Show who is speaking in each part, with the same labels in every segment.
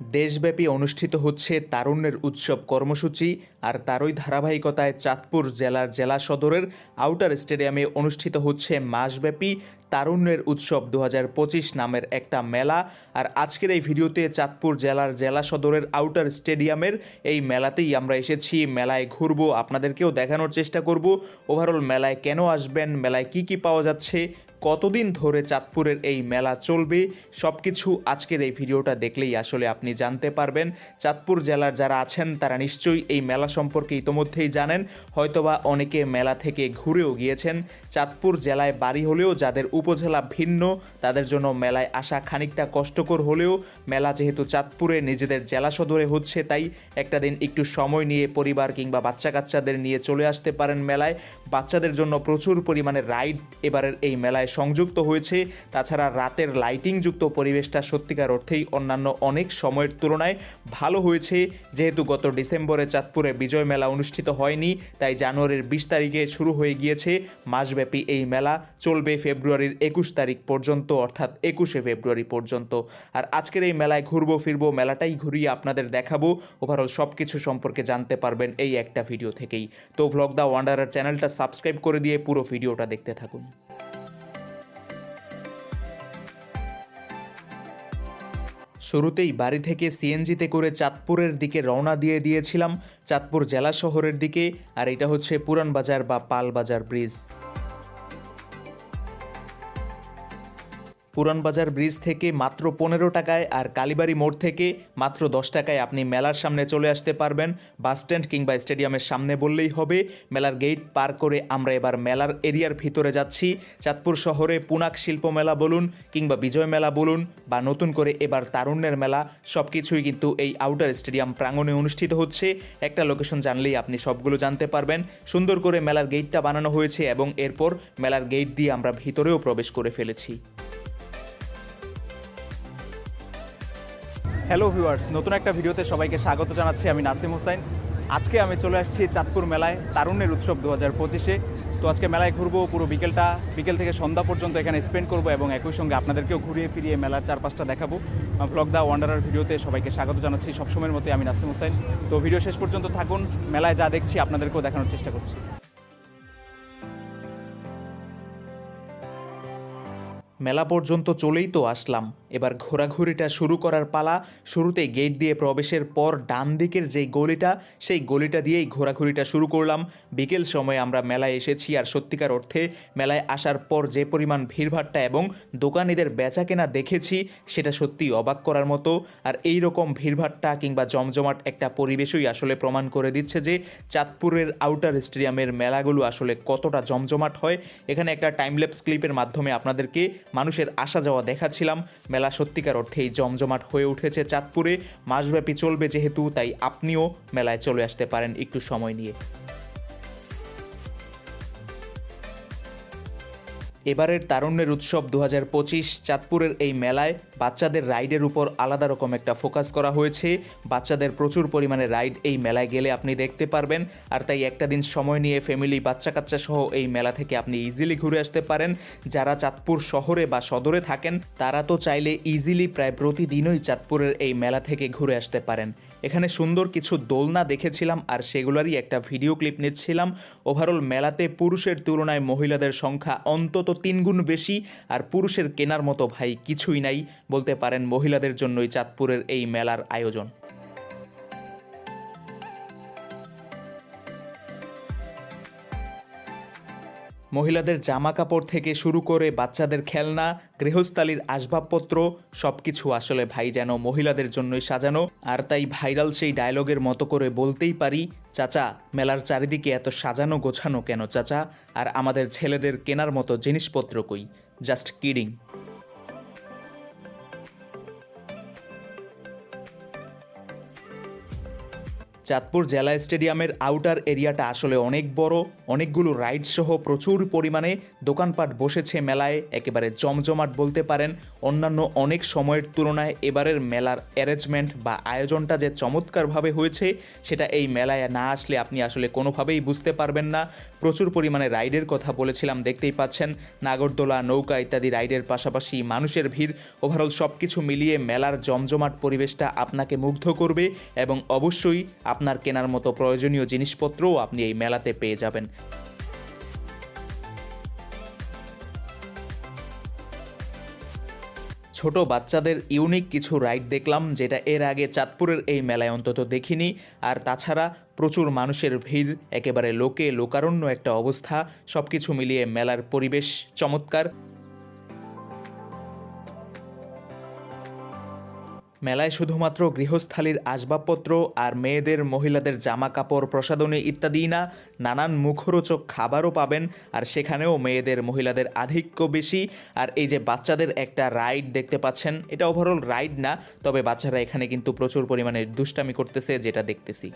Speaker 1: দেশব্যাপী অনুষ্ঠিত হচ্ছে তারুণ্যের উৎসব কর্মসূচি আর তারই ধারাবাহিকতায় চাঁদপুর জেলার জেলা সদরের আউটার স্টেডিয়ামে অনুষ্ঠিত হচ্ছে মাসব্যাপী তারুণ্যের উৎসব দু হাজার পঁচিশ নামের একটা মেলা। আর আজকের এই ভিডিওতে চাঁদপুর জেলার জেলা সদরের আউটার স্টেডিয়ামের এই মেলাতেই আমরা এসেছি। মেলায় ঘুরবো, আপনাদেরকেও দেখানোর চেষ্টা করব। ওভারঅল মেলায় কেন আসবেন, মেলায় কি কি পাওয়া যাচ্ছে, কতদিন ধরে চাঁদপুরের এই মেলা চলবে সব কিছু আজকের এই ভিডিওটা দেখলেই আসলে আপনি জানতে পারবেন। চাঁদপুর জেলার যারা আছেন, তারা নিশ্চয়ই এই মেলা সম্পর্কে ইতোমধ্যেই জানেন। হয়তোবা অনেকে মেলা থেকে ঘুরেও গিয়েছেন। চাঁদপুর জেলায় বাড়ি হলেও যাদের উপজেলা ভিন্ন। তাদের জন্য মেলায় আসা খানিকটা কষ্টকর হলেও মেলা যেহেতু চাঁদপুরে, নিজেদের জেলা সদরে হচ্ছে তাই একটা দিন একটু সময় নিয়ে পরিবার কিংবা বাচ্চা কাচ্চাদের নিয়ে চলে আসতে পারেন মেলায়। বাচ্চাদের জন্য প্রচুর পরিমাণে রাইড এবারের এই মেলায় সংযুক্ত হয়েছে। তাছাড়া রাতের লাইটিংযুক্ত পরিবেশটা সত্যিকার অর্থেই অন্যান্য অনেক সময়ের তুলনায় ভালো হয়েছে। যেহেতু গত ডিসেম্বরে চাঁদপুরে বিজয় মেলা অনুষ্ঠিত হয়নি, তাই জানুয়ারির বিশ তারিখে শুরু হয়ে গিয়েছে। মাসব্যাপী এই মেলা চলবে ফেব্রুয়ারির একুশ তারিখ পর্যন্ত, অর্থাৎ একুশে ফেব্রুয়ারি পর্যন্ত। আর আজকের এই মেলায় ঘুরবো, ফিরবো, মেলাটাই ঘুরিয়ে আপনাদের দেখাবো। ওভারঅল সব কিছু সম্পর্কে জানতে পারবেন এই একটা ভিডিও থেকেই। তো ভ্লগ দ্য ওয়ান্ডারার চ্যানেলটা সাবস্ক্রাইব করে দিয়ে পুরো ভিডিওটা দেখতে থাকুন। শুরুতেই বাড়ি থেকে সিএনজিতে করে চাঁদপুরের দিকে রওনা দিয়ে দিয়েছিলাম, চাঁদপুর জেলা শহরের দিকে। আর এটা হচ্ছে পুরান বাজার বা পাল বাজার ব্রিজ। পুরানবাজার ব্রিজ থেকে মাত্র পনেরো টাকায় আর কালীবাড়ি মোড় থেকে মাত্র দশ টাকায় আপনি মেলার সামনে চলে আসতে পারবেন। বাসস্ট্যান্ড কিংবা স্টেডিয়ামের সামনে বললেই হবে, মেলার গেট পার করে আমরা এবার মেলার এরিয়ার ভিতরে যাচ্ছি। চাঁদপুর শহরে পুনাক শিল্প মেলা বলুন কিংবা বিজয় মেলা বলুন বা নতুন করে এবার তারুণ্যের মেলা সব কিছুই কিন্তু এই আউটার স্টেডিয়াম প্রাঙ্গণে অনুষ্ঠিত হচ্ছে। একটা লোকেশন জানলেই আপনি সবগুলো জানতে পারবেন। সুন্দর করে মেলার গেটটা বানানো হয়েছে এবং এরপর মেলার গেট দিয়ে আমরা ভিতরেও প্রবেশ করে ফেলেছি। হ্যালো ভিউয়ার্স নতুন একটা ভিডিওতে সবাইকে স্বাগত জানাচ্ছি আমি নাসিম হোসাইন আজকে আমি চলে আসছি চাঁদপুর মেলায় তারুণ্যের উৎসব দু হাজার পঁচিশে। তো আজকে মেলায় ঘুরবো পুরো বিকেলটা, বিকেল থেকে সন্ধ্যা পর্যন্ত এখানে স্পেন্ড করব এবং একই সঙ্গে আপনাদেরকেও ঘুরিয়ে ফিরিয়ে মেলার চারপাশটা দেখাবো। ব্লগ দা ওয়ান্ডারার ভিডিওতে সবাইকে স্বাগত জানাচ্ছি। সবসময়ের মতোই আমি নাসিম হোসাইন তো ভিডিও শেষ পর্যন্ত থাকুন। মেলায় যা দেখছি আপনাদেরকেও দেখানোর চেষ্টা করছি। মেলা পর্যন্ত চলেই তো আসলাম। এবার ঘোরাঘুরিটা শুরু করার পালা শুরুতে গেট দিয়ে প্রবেশের পর ডান দিকের যেই গলিটা, সেই গলিটা দিয়েই ঘোরাঘুরিটা শুরু করলাম। বিকেল সময়ে আমরা মেলায় এসেছি আর সত্যিকার অর্থে মেলায় আসার পর যে পরিমাণ ভিড়ভাট্টা এবং দোকানিদের বেচা কেনা দেখেছি, সেটা সত্যি অবাক করার মতো। আর এই রকম ভিড়ভাট্টা কিংবা জমজমাট একটা পরিবেশই আসলে প্রমাণ করে দিচ্ছে যে চাঁদপুরের আউটার স্টেডিয়ামের মেলাগুলো আসলে কতটা জমজমাট হয়। এখানে একটা টাইমলেপস ক্লিপের মাধ্যমে আপনাদেরকে মানুষের আসা যাওয়া দেখাচ্ছিলাম। মেলা সত্যিকার অর্থেই জমজমাট হয়ে উঠেছে চাঁদপুরে। মাসব্যাপী চলবে যেহেতু, তাই আপনিও মেলায় চলে আসতে পারেন একটু সময় নিয়ে। এবারের তারুণ্যের উৎসব দু হাজার পঁচিশ চাঁদপুরের এই মেলায় বাচ্চাদের রাইডের উপর আলাদা রকম একটা ফোকাস করা হয়েছে। বাচ্চাদের প্রচুর পরিমাণে রাইড এই মেলায় গেলে আপনি দেখতে পারবেন। আর তাই একটা দিন সময় নিয়ে ফ্যামিলি বাচ্চা কাচ্চা সহ এই মেলা থেকে আপনি ইজিলি ঘুরে আসতে পারেন। যারা চাঁদপুর শহরে বা সদরে থাকেন, তারা তো চাইলে ইজিলি প্রায় প্রতিদিনই চাঁদপুরের এই মেলা থেকে ঘুরে আসতে পারেন। এখানে সুন্দর কিছু দোলনা দেখেছিলাম আর সেগুলোরই একটা ভিডিও ক্লিপ নিচ্ছিলাম। ওভারঅল মেলাতে পুরুষের তুলনায় মহিলাদের সংখ্যা অন্তত তিনগুণ বেশি আর পুরুষের কেনার মতো ভাই কিছুই নাই, বলতে পারেন মহিলাদের জন্যই চাঁদপুরের এই মেলার আয়োজন। মহিলাদের জামা কাপড় থেকে শুরু করে বাচ্চাদের খেলনা, গৃহস্থালির আসবাবপত্র সব কিছু আসলে ভাই যেন মহিলাদের জন্যই সাজানো। আর তাই ভাইরাল সেই ডায়লগের মতো করে বলতেই পারি, চাচা, মেলার চারিদিকে এত সাজানো গোছানো কেন, চাচা? আর আমাদের ছেলেদের কেনার মতো জিনিসপত্র কই? জাস্ট কিডিং চাঁদপুর জেলা স্টেডিয়ামের আউটার এরিয়াটা আসলে অনেক বড়। অনেকগুলো রাইড সহ প্রচুর পরিমাণে দোকানপাট বসেছে মেলায়, একেবারে জমজমাট বলতে পারেন। অন্যান্য অনেক সময়ের তুলনায় এবারের মেলার অ্যারেঞ্জমেন্ট বা আয়োজনটা যে চমৎকারভাবে হয়েছে, সেটা এই মেলায় না আসলে আপনি আসলে কোনোভাবেই বুঝতে পারবেন না। প্রচুর পরিমাণে রাইডের কথা বলেছিলাম, দেখতেই পাচ্ছেন। নাগরদোলা, নৌকা ইত্যাদি রাইডের পাশাপাশি মানুষের ভিড়। ওভারঅল সব কিছু মিলিয়ে মেলার জমজমাট পরিবেশটা আপনাকে মুগ্ধ করবে এবং অবশ্যই আপনার কেনার মতো প্রয়োজনীয় জিনিসপত্রও আপনি এই মেলাতে পেয়ে যাবেন। ছোট বাচ্চাদের ইউনিক কিছু রাইড দেখলাম, যেটা এর আগে চাঁদপুরের এই মেলায় অন্তত দেখিনি, আর তাছাড়া প্রচুর মানুষের ভিড়, একেবারে লোকে, লোকারণ্য একটা অবস্থা সব কিছু মিলিয়ে মেলার পরিবেশ চমৎকার। মেলায় শুধুমাত্র গৃহস্থালির আসবাবপত্র আর মেয়েদের, মহিলাদের জামা কাপড় প্রসাধনী ইত্যাদি না, নানান মুখরোচক খাবারও পাবেন। আর সেখানেও মেয়েদের, মহিলাদের আধিক্য বেশি। আর এই যে বাচ্চাদের একটা রাইড দেখতে পাচ্ছেন, এটা ওভারঅল রাইড না, তবে বাচ্চারা এখানে কিন্তু প্রচুর পরিমাণে দুষ্টামি করতেছে, যেটা দেখতেছি।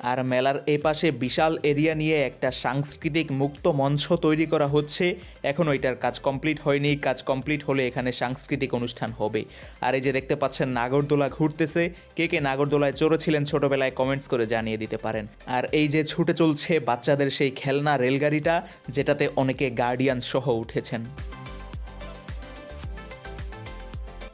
Speaker 1: আর মেলার এপাশে বিশাল এরিয়া নিয়ে একটা সাংস্কৃতিক মুক্ত মঞ্চ তৈরি করা হচ্ছে। এখনও এটার কাজ কমপ্লিট হয়নি। কাজ কমপ্লিট হলে এখানে সাংস্কৃতিক অনুষ্ঠান হবে। আর এই যে দেখতে পাচ্ছেন, নাগরদোলা ঘুরতেছে। কে কে নাগরদোলায় চড়েছিলেন ছোটবেলায় কমেন্টস করে জানিয়ে দিতে পারেন। আর এই যে ছুটে চলছে বাচ্চাদের সেই খেলনা, রেলগাড়িটা, যেটাতে অনেকে গার্ডিয়ান সহ উঠেছেন।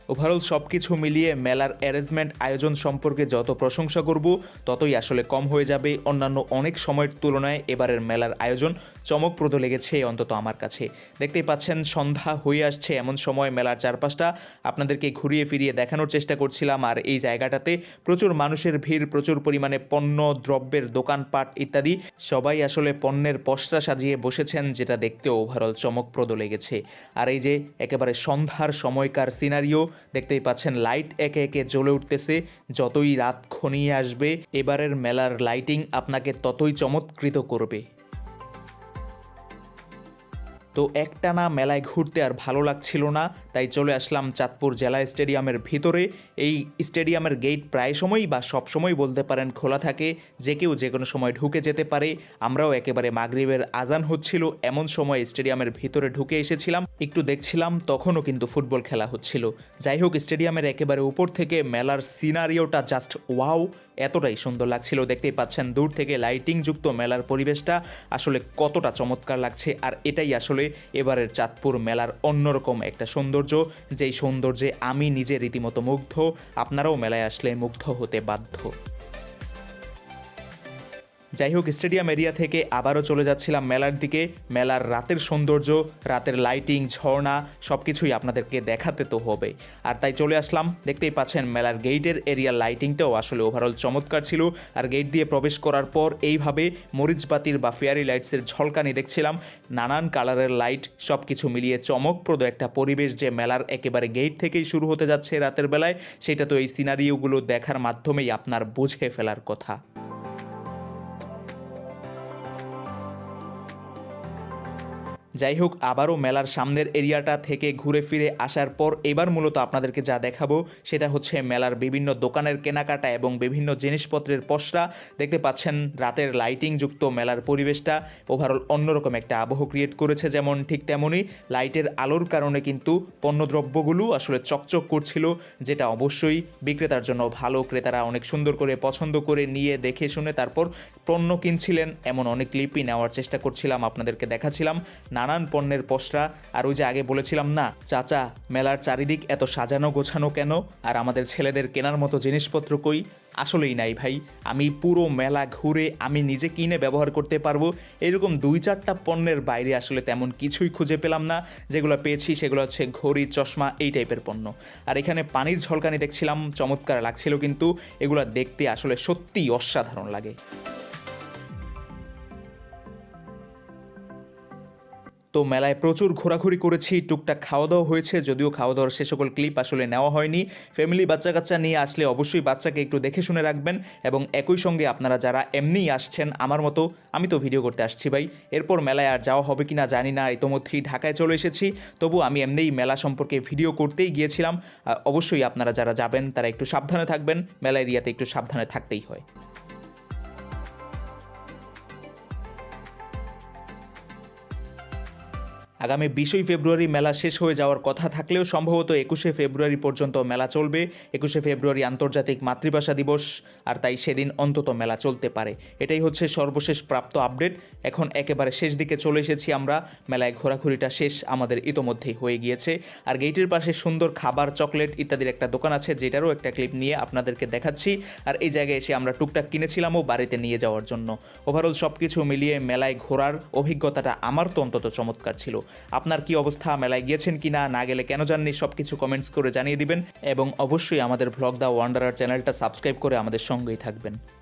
Speaker 1: ওভারঅল সব কিছু মিলিয়ে মেলার অ্যারেঞ্জমেন্ট আয়োজন সম্পর্কে যত প্রশংসা করব, ততই আসলে কম হয়ে যাবে। অন্যান্য অনেক সময়ের তুলনায় এবারের মেলার আয়োজন চমকপ্রদ লেগেছে অন্তত আমার কাছে। দেখতেই পাচ্ছেন, সন্ধ্যা হয়ে আসছে এমন সময় মেলার চারপাশটা। আপনাদেরকে ঘুরিয়ে ফিরিয়ে দেখানোর চেষ্টা করছিলাম, আর এই জায়গাটাতে প্রচুর মানুষের ভিড়, প্রচুর পরিমাণে পণ্য, দ্রব্যের দোকানপাট ইত্যাদি। সবাই আসলে পণ্যের পসরা সাজিয়ে বসেছেন, যেটা দেখতে ওভারঅল চমকপ্রদ লেগেছে। আর এই যে একেবারে সন্ধ্যার সময়কার সিনারিও দেখতেই পাচ্ছেন লাইট একে একে জ্বলে উঠতেছে। যতই রাত ঘনিয়ে আসবে, এবারের মেলার লাইটিং আপনাকে ততই চমৎকৃত করবে। তো একটানা মেলায় ঘুরতে আর ভালো লাগছিল না, তাই চলে আসলাম চাঁদপুর জেলা স্টেডিয়ামের ভিতরে। এই স্টেডিয়ামের গেট প্রায় সময়ই বা সব সময় বলতে পারেন খোলা থাকে, যে কেউ যে কোনো সময় ঢুকে যেতে পারে। আমরাও একেবারে মাগরিবের আজান হচ্ছিল, এমন সময় স্টেডিয়ামের ভিতরে ঢুকে এসেছিলাম। একটু দেখছিলাম, তখনও কিন্তু ফুটবল খেলা হচ্ছিল। যাই হোক, স্টেডিয়ামের একেবারে উপর থেকে মেলার সিনারিওটা জাস্ট ওয়াও এতটাই সুন্দর লাগছিল। দেখতেই পাচ্ছেন দূর থেকে লাইটিং যুক্ত মেলার পরিবেশটা আসলে কতটা চমৎকার লাগছে। আর এটাই আসলে এবারের চাঁদপুর মেলার অন্যরকম একটা সৌন্দর্য, যেই সৌন্দর্যে আমি নিজে রীতিমতো মুগ্ধ। আপনারাও মেলায় আসলে মুগ্ধ হতে বাধ্য। যাই হোক স্টেডিয়াম এরিয়া থেকে আবারও চলে যাচ্ছিলাম মেলার দিকে। মেলার রাতের সৌন্দর্য, রাতের লাইটিং ঝর্ণা সব কিছুই আপনাদেরকে দেখাতে তো হবে। আর তাই চলে আসলাম। দেখতেই পাচ্ছেন, মেলার গেটের এরিয়ার লাইটিংটাও আসলে ওভারঅল চমৎকার ছিল। আর গেট দিয়ে প্রবেশ করার পর এইভাবে মরিচবাতির বা ফেয়ারি লাইটসের ঝলকানি দেখছিলাম। নানান কালারের লাইট সব কিছু মিলিয়ে চমকপ্রদ একটা পরিবেশ যে মেলার একেবারে গেট থেকেই শুরু হতে যাচ্ছে রাতের বেলায়। সেটা তো এই সিনারিওগুলো দেখার মাধ্যমেই আপনার বুঝে ফেলার কথা। যাই হোক আবারও মেলার সামনের এরিয়াটা থেকে ঘুরে ফিরে আসার পর এবার মূলত আপনাদেরকে যা দেখাবো সেটা হচ্ছে মেলার বিভিন্ন দোকানের কেনাকাটা এবং বিভিন্ন জিনিসপত্রের পসরা। দেখতে পাচ্ছেন রাতের লাইটিং যুক্ত মেলার পরিবেশটা। ওভারঅল অন্যরকম একটা আবহ ক্রিয়েট করেছে যেমন ঠিক তেমনই লাইটের আলোর কারণে কিন্তু পণ্যদ্রব্যগুলো আসলে চকচক করছিল, যেটা অবশ্যই বিক্রেতার জন্য ভালো। ক্রেতারা অনেক সুন্দর করে পছন্দ করে নিয়ে, দেখে শুনে তারপর পণ্য কিনছিলেন। এমন অনেক লিপি নেওয়ার চেষ্টা করছিলাম, আপনাদেরকে দেখাচ্ছিলাম নানান পণ্যের পসরা। আর ওই যে আগে বলেছিলাম না, চাচা, মেলার চারিদিক এত সাজানো গোছানো কেন? আর আমাদের ছেলেদের কেনার মতো জিনিসপত্র কই? আসলেই নাই ভাই। আমি পুরো মেলা ঘুরে আমি নিজে কিনে ব্যবহার করতে পারব। এরকম দুই চারটা পণ্যের বাইরে আসলে তেমন কিছুই খুঁজে পেলাম না। যেগুলো পেয়েছি সেগুলো হচ্ছে ঘড়ি, চশমা, এই টাইপের পণ্য। আর এখানে পানির ঝলকানি দেখছিলাম, চমৎকার লাগছিল কিন্তু এগুলো দেখতে আসলে সত্যিই অসাধারণ লাগে। তো মেলায় প্রচুর ঘোরাঘুরি করেছি, টুকটাক খাওয়া দাওয়া হয়েছে, যদিও খাওয়া দাওয়ার সে সকল ক্লিপ আসলে নেওয়া হয়নি। ফ্যামিলি বাচ্চা কাচ্চা নিয়ে আসলে অবশ্যই বাচ্চাকে একটু দেখে শুনে রাখবেন এবং একই সঙ্গে আপনারা যারা এমনিই আসছেন আমার মতো, আমি তো ভিডিও করতে আসছি ভাই। এরপর মেলায় আর যাওয়া হবে কি না জানি না, ইতোমধ্যেই ঢাকায় চলে এসেছি। তবু আমি এমনিই মেলা সম্পর্কে ভিডিও করতেই গিয়েছিলাম। অবশ্যই আপনারা যারা যাবেন তারা একটু সাবধানে থাকবেন মেলা এরিয়াতে একটু সাবধানে থাকতেই হয়। আগামী বিশই ফেব্রুয়ারি মেলা শেষ হয়ে যাওয়ার কথা থাকলেও সম্ভবত একুশে ফেব্রুয়ারি পর্যন্ত মেলা চলবে। একুশে ফেব্রুয়ারি আন্তর্জাতিক মাতৃভাষা দিবস, আর তাই সেদিন অন্তত মেলা চলতে পারে। এটাই হচ্ছে সর্বশেষ প্রাপ্ত আপডেট। এখন একেবারে শেষ দিকে চলে এসেছি আমরা। মেলায় ঘোরাঘুরিটা শেষ আমাদের ইতোমধ্যেই হয়ে গিয়েছে। আর গেটের পাশে সুন্দর খাবার, চকলেট ইত্যাদির একটা দোকান আছে, যেটারও একটা ক্লিপ নিয়ে আপনাদেরকে দেখাচ্ছি। আর এই জায়গায় এসে আমরা টুকটাক কিনেছিলামও বাড়িতে নিয়ে যাওয়ার জন্য। ওভারঅল সব কিছু মিলিয়ে মেলায় ঘোরার অভিজ্ঞতাটা আমার তো অন্তত চমৎকার ছিল। আপনার কি অবস্থা, মেলায় গিয়েছেন কি না গেলে কেন জাননি সব কিছু কমেন্টস করে জানিয়ে দিবেন। এবং অবশ্যই আমাদের ভ্লগ দা ওয়ান্ডারার চ্যানেলটা সাবস্ক্রাইব করে আমাদের সঙ্গেই থাকবেন।